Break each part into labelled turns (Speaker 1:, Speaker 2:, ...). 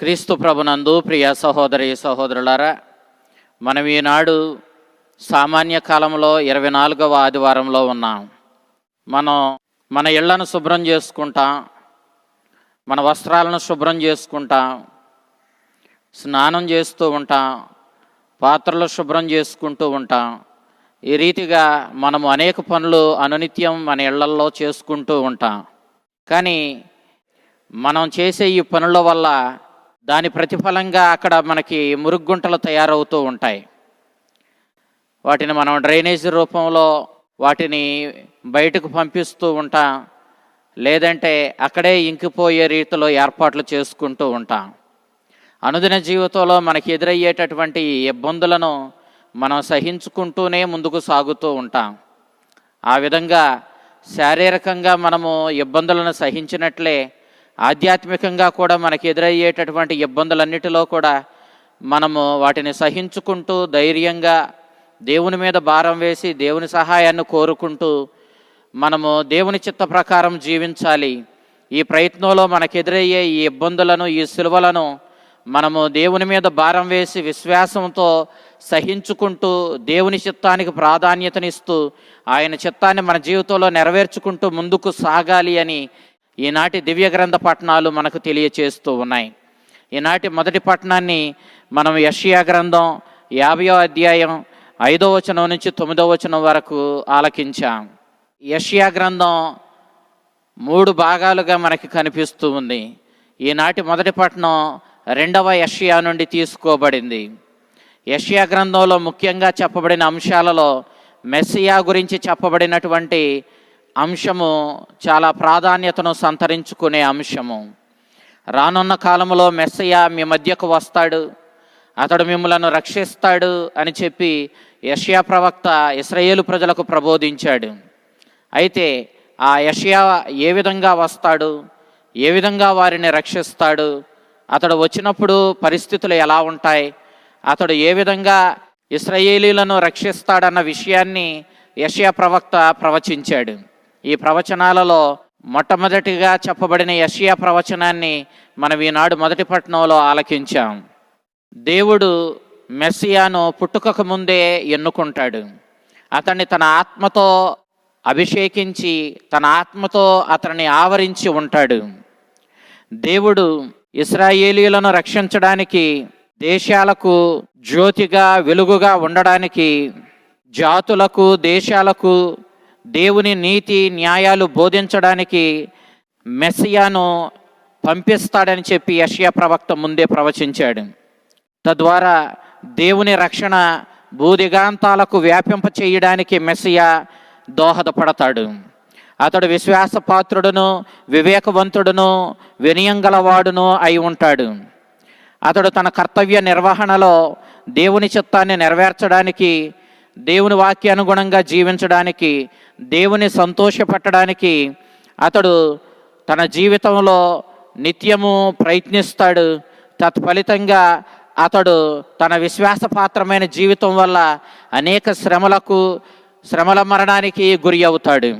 Speaker 1: క్రీస్తు ప్రభునందు ప్రియ సహోదరి సహోదరులారా మనం ఈనాడు సామాన్య కాలంలో ఇరవై నాలుగవ ఆదివారంలో ఉన్నాం. మనం మన ఇళ్ళను శుభ్రం చేసుకుంటాం మన వస్త్రాలను శుభ్రం చేసుకుంటాం స్నానం చేస్తూ ఉంటాం పాత్రలు శుభ్రం చేసుకుంటూ ఉంటాం. ఈ రీతిగా మనము అనేక పనులు అనునిత్యం మన ఇళ్ళల్లో చేసుకుంటూ ఉంటాం. కానీ మనం చేసే ఈ పనుల వల్ల దాని ప్రతిఫలంగా అక్కడ మనకి మురుగుంటలు తయారవుతూ ఉంటాయి. వాటిని మనం డ్రైనేజ్ రూపంలో వాటిని బయటకు పంపిస్తూ ఉంటాం లేదంటే అక్కడే ఇంకిపోయే రీతిలో ఏర్పాట్లు చేసుకుంటూ ఉంటాం. అనుదిన జీవితంలో మనకి ఎదురయ్యేటటువంటి ఇబ్బందులను మనం సహించుకుంటూనే ముందుకు సాగుతూ ఉంటాం. ఆ విధంగా శారీరకంగా మనము ఇబ్బందులను సహించినట్లే ఆధ్యాత్మికంగా కూడా మనకు ఎదురయ్యేటటువంటి ఇబ్బందులన్నిటిలో కూడా మనము వాటిని సహించుకుంటూ ధైర్యంగా దేవుని మీద భారం వేసి దేవుని సహాయాన్ని కోరుకుంటూ మనము దేవుని చిత్త ప్రకారం జీవించాలి. ఈ ప్రయత్నంలో మనకు ఎదురయ్యే ఈ ఇబ్బందులను ఈ సులువలను మనము దేవుని మీద భారం వేసి విశ్వాసంతో సహించుకుంటూ దేవుని చిత్తానికి ప్రాధాన్యతనిస్తూ ఆయన చిత్తాన్ని మన జీవితంలో నెరవేర్చుకుంటూ ముందుకు సాగాలి అని ఈనాటి దివ్య గ్రంథ పట్టణాలు మనకు తెలియచేస్తూ ఉన్నాయి. ఈనాటి మొదటి పట్టణాన్ని మనం యషియా గ్రంథం యాభయో అధ్యాయం ఐదో వచనం నుంచి తొమ్మిదో వచనం వరకు ఆలకించాం. యషియా గ్రంథం మూడు భాగాలుగా మనకి కనిపిస్తూ ఉంది. ఈనాటి మొదటి పట్టణం రెండవ యషియా నుండి తీసుకోబడింది. యషియా గ్రంథంలో ముఖ్యంగా చెప్పబడిన అంశాలలో మెస్సియా గురించి చెప్పబడినటువంటి అంశము చాలా ప్రాధాన్యతను సంతరించుకునే అంశము. రానున్న కాలంలో మెస్సయ్య మీ మధ్యకు వస్తాడు అతడు మిమ్మలను రక్షిస్తాడు అని చెప్పి యషయా ప్రవక్త ఇస్రాయేలు ప్రజలకు ప్రబోధించాడు. అయితే ఆ యషయా ఏ విధంగా వస్తాడు ఏ విధంగా వారిని రక్షిస్తాడు అతడు వచ్చినప్పుడు పరిస్థితులు ఎలా ఉంటాయి అతడు ఏ విధంగా ఇస్రాయేలీలను రక్షిస్తాడన్న విషయాన్ని యషయా ప్రవక్త ప్రవచించాడు. ఈ ప్రవచనాలలో మొట్టమొదటిగా చెప్పబడిన యషియా ప్రవచనాన్ని మనం ఈనాడు మొదటి పట్టణంలో ఆలకించాం. దేవుడు మెస్సియాను పుట్టుకకు ముందే ఎన్నుకుంటాడు. అతన్ని తన ఆత్మతో అభిషేకించి తన ఆత్మతో అతన్ని ఆవరించి ఉంటాడు. దేవుడు ఇస్రాయేలీలను రక్షించడానికి దేశాలకు జ్యోతిగా వెలుగుగా ఉండడానికి జాతులకు దేశాలకు దేవుని నీతి న్యాయాలు బోధించడానికి మెస్సియాను పంపిస్తాడని చెప్పి యషియా ప్రవక్త ముందే ప్రవచించాడు. తద్వారా దేవుని రక్షణ భూదిగాంతాలకు వ్యాపింప చేయడానికి మెస్సియా దోహదపడతాడు. అతడు విశ్వాసపాత్రుడును వివేకవంతుడును వినయంగలవాడును అయి ఉంటాడు. అతడు తన కర్తవ్య నిర్వహణలో దేవుని చిత్తాన్ని నెరవేర్చడానికి దేవుని వాక్యానుగుణంగా జీవించడానికి దేవుని సంతోషపెట్టడానికి అతడు తన జీవితంలో నిత్యము ప్రయత్నిస్తాడు. తత్ఫలితంగా అతడు తన విశ్వాసపాత్రమైన జీవితం వల్ల అనేక శ్రమలకు శ్రమల మరణానికి గురి అవుతాడు.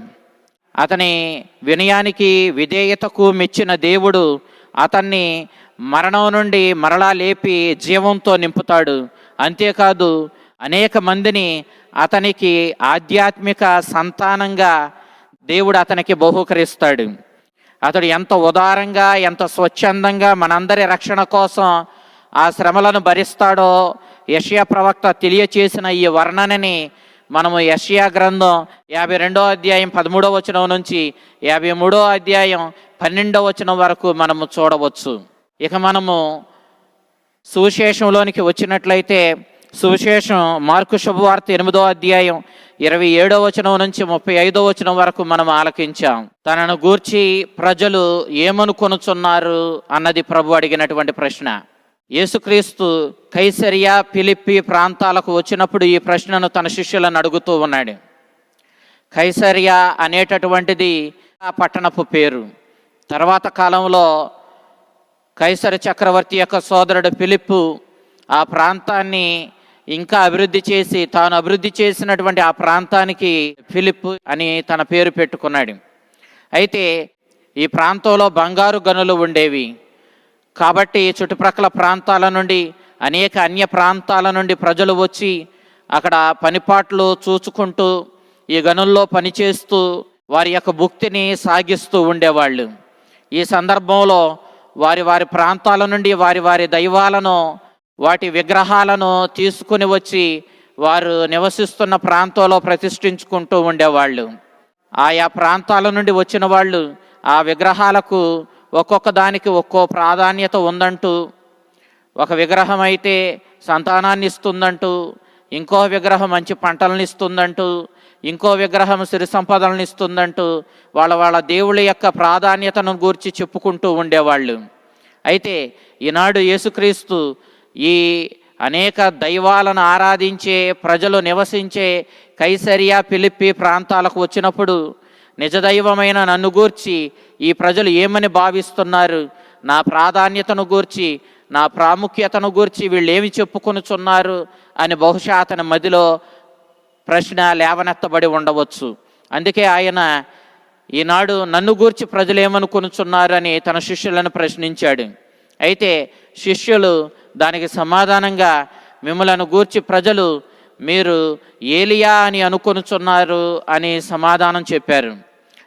Speaker 1: అతని వినయానికి విధేయతకు మెచ్చిన దేవుడు అతన్ని మరణం నుండి మరలా లేపి జీవంతో నింపుతాడు. అంతేకాదు అనేక మందిని అతనికి ఆధ్యాత్మిక సంతానంగా దేవుడు అతనికి బహుకరిస్తాడు. అతడు ఎంత ఉదారంగా ఎంత స్వచ్ఛందంగా మనందరి రక్షణ కోసం ఆ శ్రమలను భరిస్తాడో యషియా ప్రవక్త తెలియచేసిన ఈ వర్ణనని మనము యషియా గ్రంథం యాభై రెండో అధ్యాయం పదమూడో వచనం నుంచి యాభై మూడో అధ్యాయం పన్నెండో వచనం వరకు మనము చూడవచ్చు. ఇక మనము సువిశేషంలోనికి వచ్చినట్లయితే సువిశేషం మార్కు శుభవార్త ఎనిమిదో అధ్యాయం ఇరవై ఏడో వచనం నుంచి ముప్పై ఐదో వచనం వరకు మనం ఆలకించాం. తనను గూర్చి ప్రజలు ఏమనుకొనుచున్నారు అన్నది ప్రభు అడిగినటువంటి ప్రశ్న. యేసుక్రీస్తు కైసరియా పిలిప్పి ప్రాంతాలకు వచ్చినప్పుడు ఈ ప్రశ్నను తన శిష్యులను అడుగుతూ ఉన్నాడు. కైసరియా అనేటటువంటిది ఆ పట్టణపు పేరు. తర్వాత కాలంలో కైసరి చక్రవర్తి యొక్క సోదరుడు పిలిప్పు ఆ ప్రాంతాన్ని ఇంకా అభివృద్ధి చేసి తాను అభివృద్ధి చేసినటువంటి ఆ ప్రాంతానికి ఫిలిప్ అని తన పేరు పెట్టుకున్నాడు. అయితే ఈ ప్రాంతంలో బంగారు గనులు ఉండేవి. కాబట్టి చుట్టుప్రక్కల ప్రాంతాల నుండి అనేక అన్య ప్రాంతాల నుండి ప్రజలు వచ్చి అక్కడ పనిపాట్లు చూచుకుంటూ ఈ గనుల్లో పనిచేస్తూ వారి యొక్క భుక్తిని సాగిస్తూ ఉండేవాళ్ళు. ఈ సందర్భంలో వారి వారి ప్రాంతాల నుండి వారి వారి దైవాలను వాటి విగ్రహాలను తీసుకుని వచ్చి వారు నివసిస్తున్న ప్రాంతంలో ప్రతిష్ఠించుకుంటూ ఉండేవాళ్ళు. ఆయా ప్రాంతాల నుండి వచ్చిన వాళ్ళు ఆ విగ్రహాలకు ఒక్కొక్క దానికి ఒక్కో ప్రాధాన్యత ఉందంటూ ఒక విగ్రహం అయితే సంతానాన్ని ఇస్తుందంటూ ఇంకో విగ్రహం మంచి పంటలను ఇస్తుందంటూ ఇంకో విగ్రహం సిరి సంపదలను ఇస్తుందంటూ వాళ్ళ వాళ్ళ దేవుళ్ళ యొక్క ప్రాధాన్యతను గూర్చి చెప్పుకుంటూ ఉండేవాళ్ళు. అయితే ఈనాడు యేసుక్రీస్తు ఈ అనేక దైవాలను ఆరాధించే ప్రజలు నివసించే కైసరియా పిలిప్పి ప్రాంతాలకు వచ్చినప్పుడు నిజదైవమైన నన్ను గూర్చి ఈ ప్రజలు ఏమని భావిస్తున్నారు? నా ప్రాధాన్యతను గూర్చి నా ప్రాముఖ్యతను గూర్చి వీళ్ళు ఏమి చెప్పుకొనుచున్నారు? అని బహుశా అతని మదిలో ప్రశ్న లేవనెత్తబడి ఉండవచ్చు. అందుకే ఆయన ఈనాడు నన్ను గూర్చి ప్రజలు ఏమనుకొనుచున్నారు అని తన శిష్యులను ప్రశ్నించాడు. అయితే శిష్యులు దానికి సమాధానంగా మిమ్మలను గూర్చి ప్రజలు మీరు ఏలియా అని అనుకొనుచున్నారు అని సమాధానం చెప్పారు.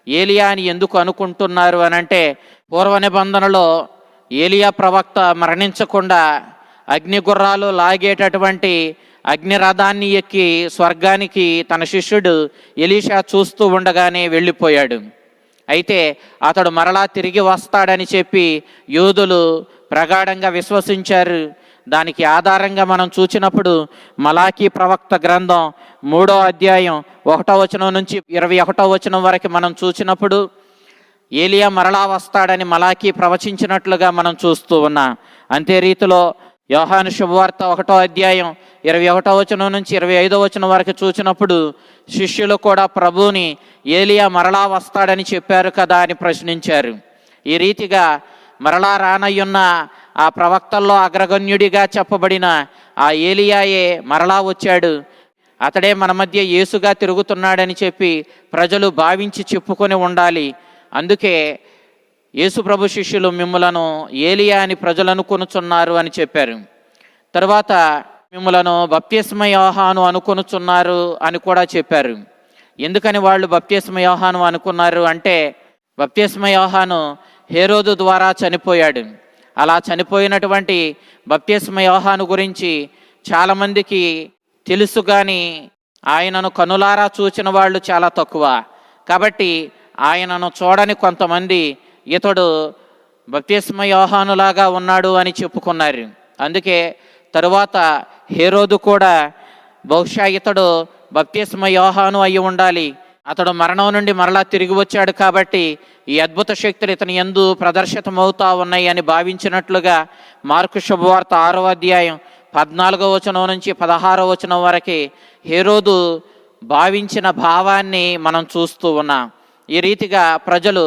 Speaker 1: ఏలియా అని ఎందుకు అనుకుంటున్నారు అని అంటే పూర్వ నిబంధనలో ఏలియా ప్రవక్త మరణించకుండా అగ్ని గుర్రాలు లాగేటటువంటి అగ్నిరథాన్ని ఎక్కి స్వర్గానికి తన శిష్యుడు ఎలీషా చూస్తూ ఉండగానే వెళ్ళిపోయాడు. అయితే అతడు మరలా తిరిగి వస్తాడని చెప్పి యూదులు ప్రగాఢంగా విశ్వసించారు. దానికి ఆధారంగా మనం చూచినప్పుడు మలాకీ ప్రవక్త గ్రంథం మూడో అధ్యాయం ఒకటో వచనం నుంచి ఇరవై ఒకటో వచనం వరకు మనం చూసినప్పుడు ఏలియా మరలా వస్తాడని మలాకి ప్రవచించినట్లుగా మనం చూస్తూ ఉన్నాం. అంతే రీతిలో యోహాను శుభవార్త ఒకటో అధ్యాయం ఇరవై ఒకటో వచనం నుంచి ఇరవై ఐదో వచనం వరకు చూసినప్పుడు శిష్యులు కూడా ప్రభువుని ఏలియా మరలా వస్తాడని చెప్పారు కదా అని ప్రశ్నించారు. ఈ రీతిగా మరలా రానయ్యున్న ఆ ప్రవక్తల్లో అగ్రగణ్యుడిగా చెప్పబడిన ఆ ఏలియాయే మరలా వచ్చాడు. అతడే మన మధ్య యేసుగా తిరుగుతున్నాడని చెప్పి ప్రజలు భావించి చెప్పుకొని ఉండాలి. అందుకే యేసు ప్రభు శిష్యులు మిమ్మలను ఏలియా అని ప్రజలు అనుకొనుచున్నారు అని చెప్పారు. తర్వాత మిమ్మలను బప్తిస్మ యోహాను అనుకొనుచున్నారు అని కూడా చెప్పారు. ఎందుకని వాళ్ళు బప్తిస్మ యోహాను అనుకున్నారు అంటే బప్తిస్మ యోహాను హేరోదు ద్వారా చనిపోయాడు. అలా చనిపోయినటువంటి బప్తిస్మ యోహాను గురించి చాలామందికి తెలుసు కానీ ఆయనను కనులారా చూచిన వాళ్ళు చాలా తక్కువ. కాబట్టి ఆయనను చూడని కొంతమంది ఇతడు బప్తిస్మ యోహానులాగా ఉన్నాడు అని చెప్పుకున్నారు. అందుకే తరువాత హేరోదు కూడా బహుశా ఇతడు బప్తిస్మ యోహాను అయి ఉండాలి. అతడు మరణం నుండి మరలా తిరిగి వచ్చాడు కాబట్టి ఈ అద్భుత శక్తులు ఇతని ఎందు ప్రదర్శితమవుతా ఉన్నాయి అని భావించినట్లుగా మార్కు శుభవార్త ఆరో అధ్యాయం పద్నాలుగో వచనం నుంచి పదహారో వచనం వరకు హేరోదు భావించిన భావాన్ని మనం చూస్తూ ఉన్నాం. ఈ రీతిగా ప్రజలు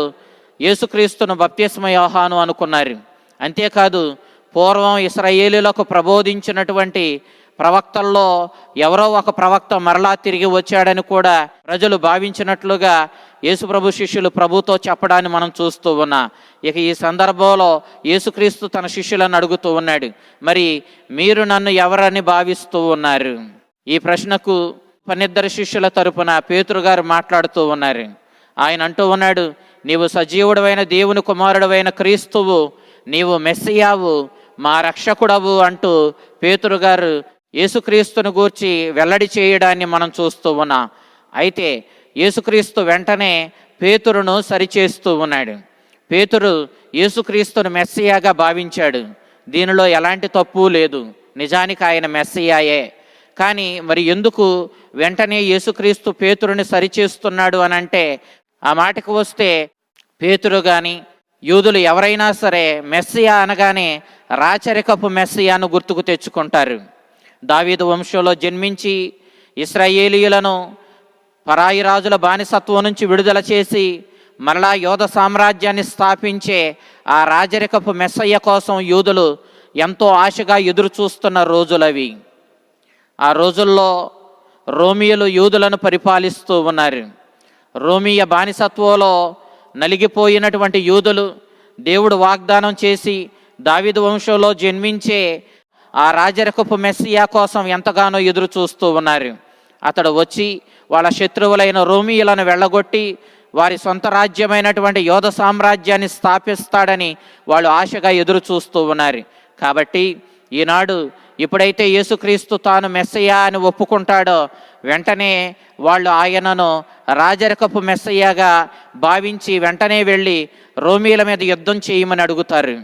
Speaker 1: యేసుక్రీస్తును బప్తిస్మ యోహాను అనుకున్నారు. అంతేకాదు పూర్వం ఇస్రాయేలీలకు ప్రబోధించినటువంటి ప్రవక్తల్లో ఎవరో ఒక ప్రవక్త మరలా తిరిగి వచ్చాడని కూడా ప్రజలు భావించినట్లుగా యేసుప్రభు శిష్యులు ప్రభుతో చెప్పడాన్ని మనం చూస్తూ ఉన్నా. ఇక ఈ సందర్భంలో యేసుక్రీస్తు తన శిష్యులను అడుగుతూ ఉన్నాడు. మరి మీరు నన్ను ఎవరని భావిస్తూ ఉన్నారు? ఈ ప్రశ్నకు పనిద్దరు శిష్యుల తరపున పేతురుగారు మాట్లాడుతూ ఉన్నారు. ఆయన అంటూ ఉన్నాడు నీవు సజీవుడమైన దేవుని కుమారుడవైన క్రీస్తువు నీవు మెస్సియావు మా రక్షకుడవు అంటూ పేతురు గారు యేసుక్రీస్తును గూర్చి వెల్లడి చేయడాన్ని మనం చూస్తూ ఉన్నాం. అయితే యేసుక్రీస్తు వెంటనే పేతురును సరిచేస్తూ ఉన్నాడు. పేతురు యేసుక్రీస్తును మెస్సియాగా భావించాడు. దీనిలో ఎలాంటి తప్పు లేదు. నిజానికి ఆయన మెస్సియాయే. కానీ మరి ఎందుకు వెంటనే యేసుక్రీస్తు పేతురుని సరిచేస్తున్నాడు అని అంటే ఆ మాటకు వస్తే పేతురు కానీ యూదులు ఎవరైనా సరే మెస్సియా అనగానే రాచరికపు మెస్సియాను గుర్తుకు తెచ్చుకుంటారు. దావీదు వంశంలో జన్మించి ఇస్రాయేలీయులను పరాయి రాజుల బానిసత్వం నుంచి విడుదల చేసి మరలా యోధ సామ్రాజ్యాన్ని స్థాపించే ఆ రాజరికపు మెస్సయ్య కోసం యూదులు ఎంతో ఆశగా ఎదురు చూస్తున్న రోజులవి. ఆ రోజుల్లో రోమియోలు యూదులను పరిపాలిస్తూ ఉన్నారు. రోమియ బానిసత్వంలో నలిగిపోయినటువంటి యూదులు దేవుడు వాగ్దానం చేసి దావిద వంశంలో జన్మించే ఆ రాజరకపు మెస్సియా కోసం ఎంతగానో ఎదురు చూస్తూ ఉన్నారు. అతడు వచ్చి వాళ్ళ శత్రువులైన రోమియులను వెళ్ళగొట్టి వారి సొంత రాజ్యమైనటువంటి యోధ సామ్రాజ్యాన్ని స్థాపిస్తాడని వాళ్ళు ఆశగా ఎదురు చూస్తూ ఉన్నారు. కాబట్టి ఈనాడు ఎప్పుడైతే యేసుక్రీస్తు తాను మెస్సయ్యా అని ఒప్పుకుంటాడో వెంటనే వాళ్ళు ఆయనను రాజరకపు మెస్సయ్యాగా భావించి వెంటనే వెళ్ళి రోమీల మీద యుద్ధం చేయమని అడుగుతారు.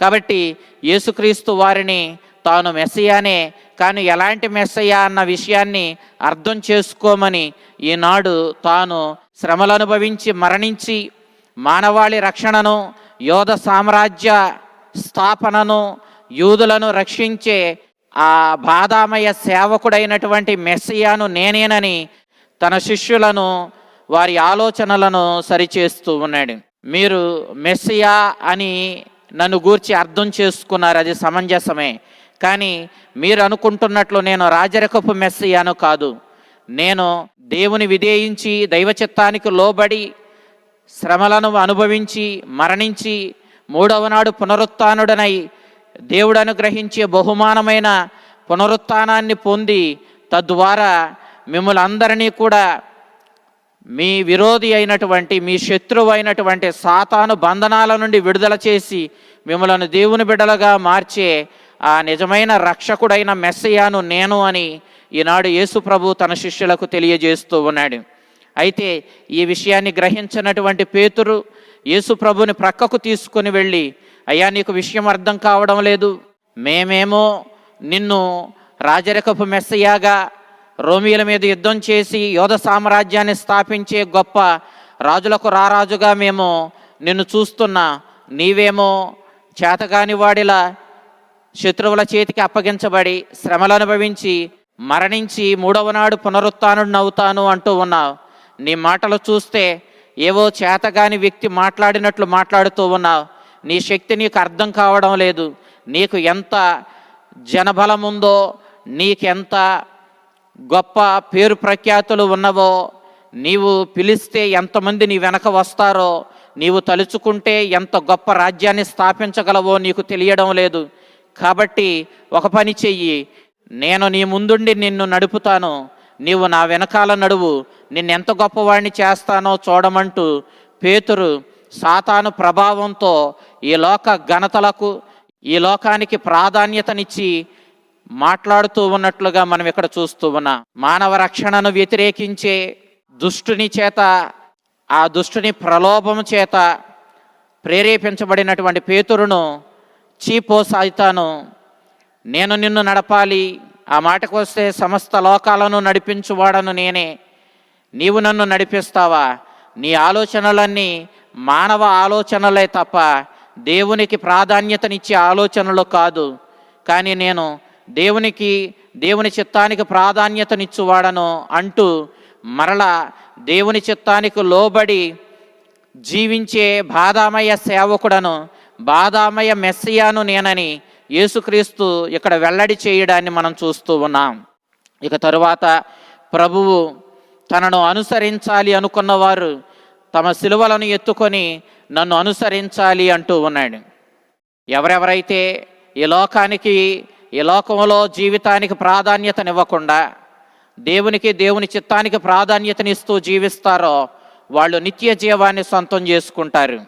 Speaker 1: కాబట్టి యేసుక్రీస్తు వారిని తాను మెస్సయానే కానీ ఎలాంటి మెస్సయ్యా అన్న విషయాన్ని అర్థం చేసుకోమని ఈనాడు తాను శ్రమలు అనుభవించి మరణించి మానవాళి రక్షణను యోధ సామ్రాజ్య స్థాపనను యూదులను రక్షించే ఆ బాధామయ సేవకుడైనటువంటి మెస్సియాను నేనేనని తన శిష్యులను వారి ఆలోచనలను సరిచేస్తూ ఉన్నాడు. మీరు మెస్సియా అని నన్ను గూర్చి అర్థం చేసుకున్నారు అది సమంజసమే. కానీ మీరు అనుకుంటున్నట్లు నేను రాజరకపు మెస్సియాను కాదు. నేను దేవుని విధేయించి దైవ చిత్తానికి లోబడి శ్రమలను అనుభవించి మరణించి మూడవ నాడు పునరుత్నుడనై దేవుడు అనుగ్రహించే బహుమానమైన పునరుత్నాన్ని పొంది తద్వారా మిమ్మల్ని అందరినీ కూడా మీ విరోధి అయినటువంటి మీ శత్రువు అయినటువంటి సాతాను బంధనాల నుండి విడుదల చేసి మిమ్మలను దేవుని బిడ్డలుగా మార్చే ఆ నిజమైన రక్షకుడైన మెస్సయాను నేను అని ఈనాడు యేసు ప్రభు తన శిష్యులకు తెలియజేస్తూ ఉన్నాడు. అయితే ఈ విషయాన్ని గ్రహించినటువంటి పేతురు యేసు ప్రభుని ప్రక్కకు తీసుకుని వెళ్ళి అయ్యా నీకు విషయం అర్థం కావడం లేదు. మేమేమో నిన్ను రాజరికపు మెస్సయాగా రోమిల మీద యుద్ధం చేసి యోధ సామ్రాజ్యాన్ని స్థాపించే గొప్ప రాజులకు రారాజుగా మేము నిన్ను చూస్తున్నా. నీవేమో చేతగాని వాడిలా శత్రువుల చేతికి అప్పగించబడి శ్రమలు అనుభవించి మరణించి మూడవ నాడు పునరుత్నుడిని అవుతాను అంటూ ఉన్నావు నీ మాటలు చూస్తే ఏవో చేతగాని వ్యక్తి మాట్లాడినట్లు మాట్లాడుతూ ఉన్నావు నీ శక్తి నీకు అర్థం కావడం లేదు. నీకు ఎంత జనబలం ఉందో నీకెంత గొప్ప పేరు ప్రఖ్యాతులు ఉన్నవో నీవు పిలిస్తే ఎంతమంది నీ వెనక వస్తారో నీవు తలుచుకుంటే ఎంత గొప్ప రాజ్యాన్ని స్థాపించగలవో నీకు తెలియడం లేదు. కాబట్టి ఒక పని చెయ్యి. నేను నీ ముందుండి నిన్ను నడుపుతాను. నీవు నా వెనకాల నడువు. నిన్నెంత గొప్పవాడిని చేస్తానో చూడమంటూ పేతురు సాతాను ప్రభావంతో ఈ లోక ఘనతలకు ఈ లోకానికి ప్రాధాన్యతనిచ్చి మాట్లాడుతూ ఉన్నట్లుగా మనం ఇక్కడ చూస్తూ ఉన్నాం. మానవ రక్షణను వ్యతిరేకించే దుష్టుని చేత ఆ దుష్టుని ప్రలోభం చేత ప్రేరేపించబడినటువంటి పేతురును చీపో సాయితాను నేను నిన్ను నడపాలి ఆ మాటకు వస్తే సమస్త లోకాలను నడిపించువాడను నేనే. నీవు నన్ను నడిపిస్తావా? నీ ఆలోచనలన్నీ మానవ ఆలోచనలే తప్ప దేవునికి ప్రాధాన్యతనిచ్చే ఆలోచనలు కాదు. కానీ నేను దేవునికి దేవుని చిత్తానికి ప్రాధాన్యతనిచ్చువాడను అంటూ మరలా దేవుని చిత్తానికి లోబడి జీవించే బాధామయ సేవకుడను బాధామయ మెస్సియాను నేనని యేసుక్రీస్తు ఇక్కడ వెల్లడి చేయడాన్ని మనం చూస్తూ ఉన్నాం. ఇక తరువాత ప్రభువు తనను అనుసరించాలి అనుకున్నవారు తమ సిలువలను ఎత్తుకొని నన్ను అనుసరించాలి అంటూ ఉన్నాడు. ఎవరెవరైతే ఈ లోకానికి ఈ లోకంలో జీవితానికి ప్రాధాన్యతనివ్వకుండా దేవునికి దేవుని చిత్తానికి ప్రాధాన్యతనిస్తూ జీవిస్తారో వాళ్ళు నిత్య జీవాన్ని సొంతం చేసుకుంటారు.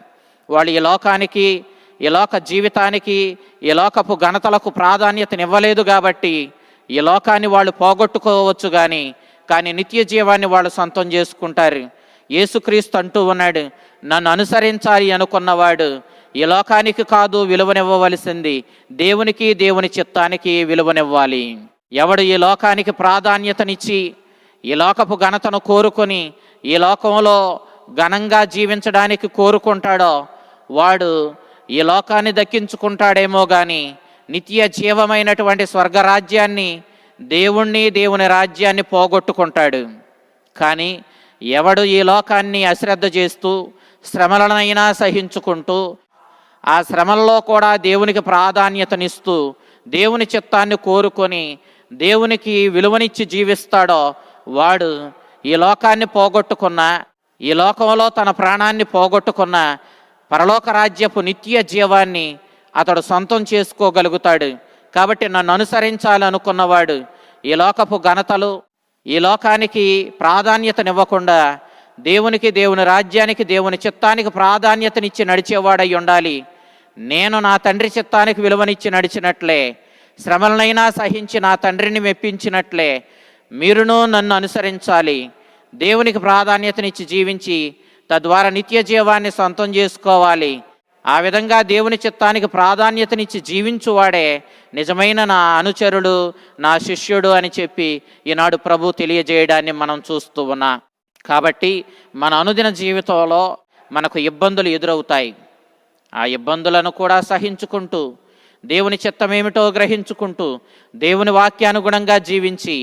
Speaker 1: వాళ్ళు ఈ లోకానికి లోక జీవితానికి ఈ లోకపు ఘనతలకు ప్రాధాన్యతనివ్వలేదు కాబట్టి ఈ లోకాన్ని వాళ్ళు పోగొట్టుకోవచ్చు కానీ కానీ నిత్య జీవాన్ని వాళ్ళు సొంతం చేసుకుంటారు. యేసుక్రీస్తు అంటూ ఉన్నాడు నన్ను అనుసరించాలి అనుకున్నవాడు ఈ లోకానికి కాదు విలువనివ్వవలసింది. దేవునికి దేవుని చిత్తానికి విలువనివ్వాలి. ఎవడు ఈ లోకానికి ప్రాధాన్యతనిచ్చి ఈ లోకపు ఘనతను కోరుకొని ఈ లోకంలో ఘనంగా జీవించడానికి కోరుకుంటాడో వాడు ఈ లోకాన్ని దక్కించుకుంటాడేమో కానీ నిత్య జీవమైనటువంటి స్వర్గరాజ్యాన్ని దేవుణ్ణి దేవుని రాజ్యాన్ని పోగొట్టుకుంటాడు. కానీ ఎవడు ఈ లోకాన్ని అశ్రద్ధ చేస్తూ శ్రమలనైనా సహించుకుంటూ ఆ శ్రమల్లో కూడా దేవునికి ప్రాధాన్యతనిస్తూ దేవుని చిత్తాన్ని కోరుకొని దేవునికి విలువనిచ్చి జీవిస్తాడో వాడు ఈ లోకాన్ని పోగొట్టుకున్న ఈ లోకంలో తన ప్రాణాన్ని పోగొట్టుకున్న పరలోక రాజ్యపు నిత్య జీవాన్ని అతడు సొంతం చేసుకోగలుగుతాడు. కాబట్టి నన్ను అనుసరించాలనుకున్నవాడు ఈ లోకపు ఘనతలు ఈ లోకానికి ప్రాధాన్యతనివ్వకుండా దేవునికి దేవుని రాజ్యానికి దేవుని చిత్తానికి ప్రాధాన్యతనిచ్చి నడిచేవాడై ఉండాలి. నేను నా తండ్రి చిత్తానికి విలువనిచ్చి నడిచినట్లే శ్రమలనైనా సహించి నా తండ్రిని మెప్పించినట్లే మీరును నన్ను అనుసరించాలి. దేవునికి ప్రాధాన్యతనిచ్చి జీవించి తద్వారా నిత్య జీవాన్ని సొంతం చేసుకోవాలి. ఆ విధంగా దేవుని చిత్తానికి ప్రాధాన్యతనిచ్చి జీవించువాడే నిజమైన నా అనుచరుడు నా శిష్యుడు అని చెప్పి ఈనాడు ప్రభు తెలియజేయడాన్ని మనం చూస్తూ ఉన్నా. కాబట్టి మన అనుదిన జీవితంలో మనకు ఇబ్బందులు ఎదురవుతాయి. ఆ ఇబ్బందులను కూడా సహించుకుంటూ దేవుని చిత్తమేమిటో గ్రహించుకుంటూ దేవుని వాక్యానుగుణంగా జీవించి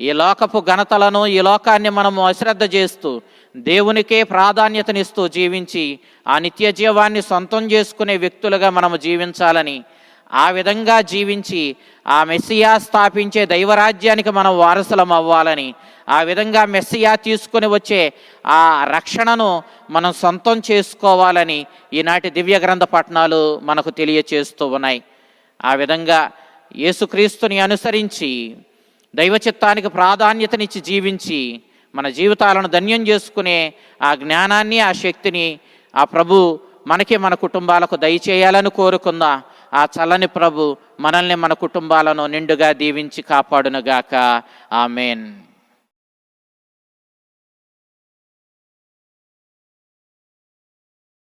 Speaker 1: ఈ లోకపు ఘనతలను ఈ లోకాన్ని మనము అశ్రద్ధ చేస్తూ దేవునికే ప్రాధాన్యతనిస్తూ జీవించి ఆ నిత్య జీవాన్ని సొంతం చేసుకునే వ్యక్తులుగా మనము జీవించాలని ఆ విధంగా జీవించి ఆ మెస్సియా స్థాపించే దైవరాజ్యానికి మనం వారసులం అవ్వాలని ఆ విధంగా మెస్సియా తీసుకొని వచ్చే ఆ రక్షణను మనం సొంతం చేసుకోవాలని ఈనాటి దివ్య గ్రంథ పట్టణాలు మనకు తెలియచేస్తూ ఉన్నాయి. ఆ విధంగా యేసుక్రీస్తుని అనుసరించి దైవ చిత్తానికి ప్రాధాన్యతనిచ్చి జీవించి మన జీవితాలను ధన్యం చేసుకునే ఆ జ్ఞానాన్ని ఆ శక్తిని ఆ ప్రభు మనకి మన కుటుంబాలకు దయచేయాలని కోరుకుందా? ఆ చల్లని ప్రభు మనల్ని మన కుటుంబాలను నిండుగా దీవించి కాపాడునుగాక. ఆమెన్.